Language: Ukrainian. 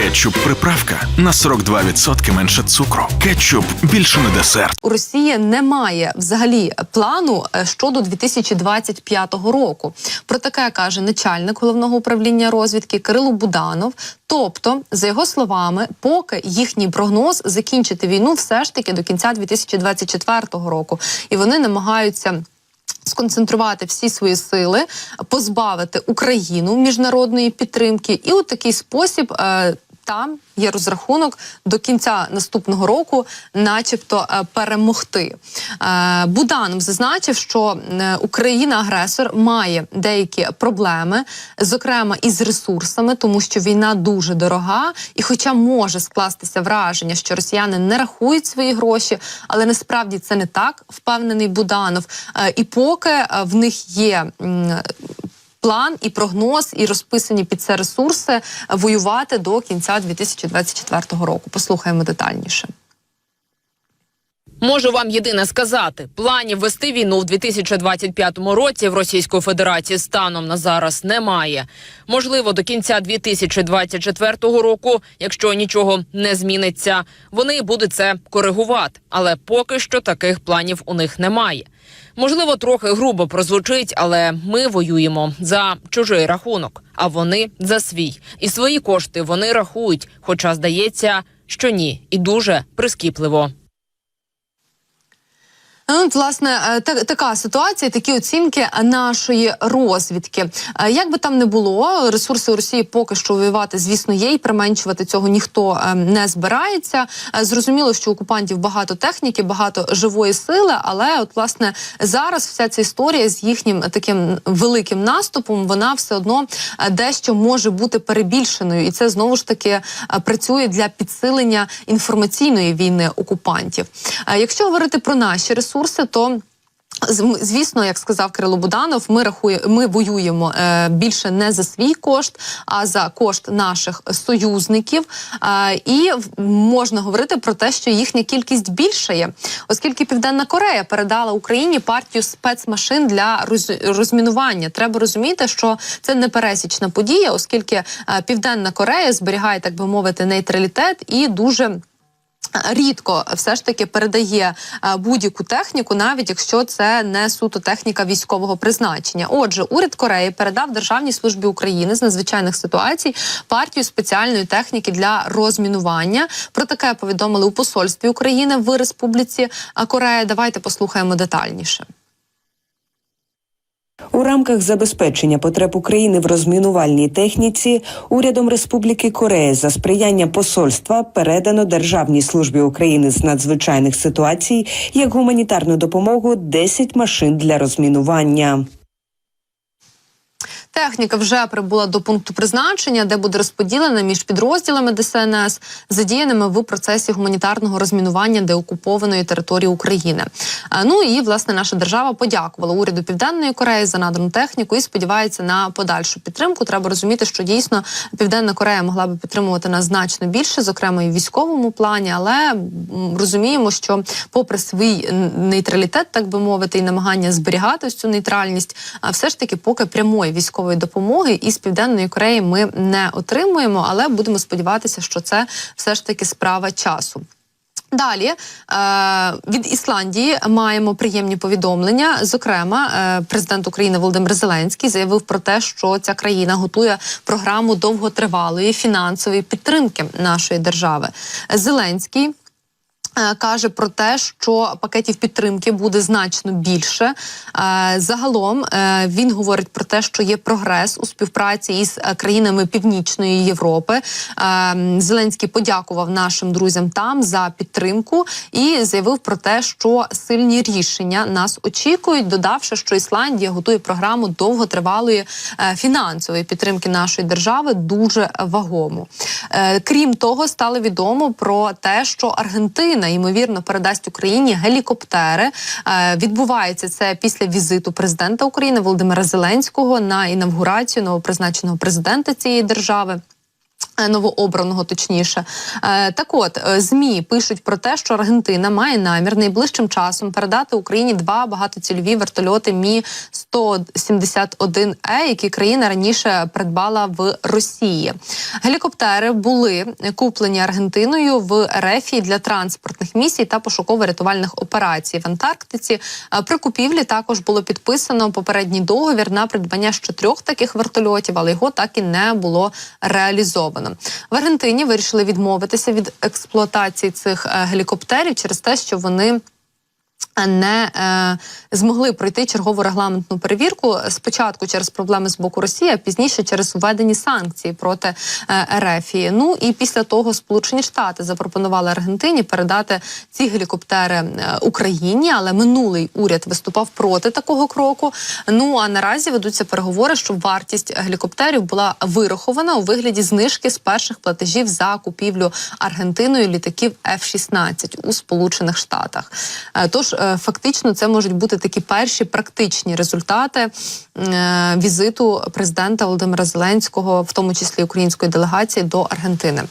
Кетчуп приправка на 42% менше цукру. Кетчуп більше не десерт. У Росії немає взагалі плану е, щодо 2025 року. Про таке каже начальник головного управління розвідки Кирило Буданов. Тобто, за його словами, поки їхній прогноз закінчити війну все ж таки до кінця 2024 року, і вони намагаються. Сконцентрувати всі свої сили, позбавити Україну міжнародної підтримки, і у такий спосіб е, там є розрахунок до кінця наступного року, начебто, е, перемогти. Е, Буданов зазначив, що е, Україна-агресор має деякі проблеми, зокрема із ресурсами, тому що війна дуже дорога, і, хоча може скластися враження, що росіяни не рахують свої гроші, але насправді це не так, впевнений Буданов. І поки в них є. План і прогноз, і розписані під це ресурси воювати до кінця 2024 року. Послухаємо детальніше. Можу вам єдине сказати: планів вести війну в 2025 році в Російської Федерації станом на зараз немає. Можливо, до кінця 2024 року, якщо нічого не зміниться, вони будуть це коригувати. Але поки що таких планів у них немає. Можливо, трохи грубо прозвучить, але ми воюємо за чужий рахунок, а вони за свій. І свої кошти вони рахують. Хоча здається, що ні, і дуже прискіпливо. Ну, власне, е, та- така ситуація, такі оцінки нашої розвідки. Е, Як би там не було, ресурси Росії поки що воювати, звісно, є, і применшувати цього ніхто е, не збирається. Зрозуміло, що окупантів багато техніки, багато живої сили, але от власне зараз вся ця історія з їхнім таким великим наступом, вона все одно дещо може бути перебільшеною, і це знову ж таки працює для підсилення інформаційної війни окупантів. Якщо говорити про наші ресурси, то з- Звісно, як сказав Кирило Буданов, ми рахує, ми воюємо е, більше не за свій кошт, а за кошт наших союзників. Е, і можна говорити про те, що їхня кількість більшає, оскільки Південна Корея передала Україні партію спецмашин для роз- розмінування. Треба розуміти, що це не пересічна подія, оскільки е, Південна Корея зберігає, так би мовити, нейтралітет і дуже. Рідко все ж таки передає е, будь-яку техніку, навіть якщо це не суто техніка військового призначення. Отже, уряд Кореї передав Державній службі України з надзвичайних ситуацій партію спеціальної техніки для розмінування. Про таке повідомили у посольстві України в Республіці е, Корея. Давайте послухаємо детальніше. У рамках забезпечення потреб України в розмінувальній техніці урядом Республіки Корея за сприяння посольства передано Державній службі України з надзвичайних ситуацій як гуманітарну допомогу 10 машин для розмінування. Техніка вже прибула до пункту призначення, де буде розподілена між підрозділами ДСНС, задіяними в процесі гуманітарного розмінування деокупованої території України. Е, Ну і власне наша держава подякувала уряду Південної Кореї за надану техніку і сподівається на подальшу підтримку. Треба розуміти, що дійсно Південна Корея могла би підтримувати нас значно більше, зокрема і в військовому плані, але розуміємо, що попри свій нейтралітет, так би мовити, і намагання зберігати цю нейтральність, а все ж таки, поки прямої військової допомоги із південної Кореї ми не отримуємо, але будемо сподіватися, що це все ж таки справа часу. Далі е, від Ісландії маємо приємні повідомлення. Зокрема, е, президент України Володимир Зеленський заявив про те, що ця країна готує програму довготривалої фінансової підтримки нашої держави. Зеленський. Е, Каже про те, що пакетів підтримки буде значно більше. Е, Загалом е, він говорить про те, що є прогрес у співпраці із країнами Північної Європи. Зеленський подякував нашим друзям там за підтримку і заявив про те, що сильні рішення нас очікують, додавши, що Ісландія готує програму довготривалої фінансової підтримки нашої держави дуже вагому. Крім того, стало відомо про те, що Аргентина ймовірно передасть Україні гелікоптери. Е, Відбувається це після візиту президента України Володимира Зеленського на інавгурацію новопризначеного президента цієї держави. Е, Новообраного, точніше, Е, так от е, змі пишуть про те, що Аргентина має намір найближчим часом передати Україні два багатоцільові вертольоти Мі 171 е які країна раніше придбала в Росії. Гелікоптери були куплені Аргентиною в Ерефії для транспортних місій та пошуково-рятувальних операцій в Антарктиці. При купівлі також було підписано попередній договір на придбання ще трьох таких вертольотів, але його так і не було реалізовано. В Аргентині вирішили відмовитися від експлуатації цих е, гелікоптерів через те, що вони. Не е, змогли пройти чергову регламентну перевірку спочатку через проблеми з боку Росії, а пізніше через введені санкції проти е, Ерефії. Ну і після того Сполучені Штати запропонували Аргентині передати ці гелікоптери е, Україні, але минулий уряд виступав проти такого кроку. Ну а наразі ведуться переговори, щоб вартість гелікоптерів була вирахована у вигляді знижки з перших платежів за купівлю Аргентиною літаків F-16 у Сполучених Штатах. Е, Тож е, фактично це можуть бути такі перші практичні результати е, візиту президента Володимира Зеленського, в тому числі української делегації до Аргентини.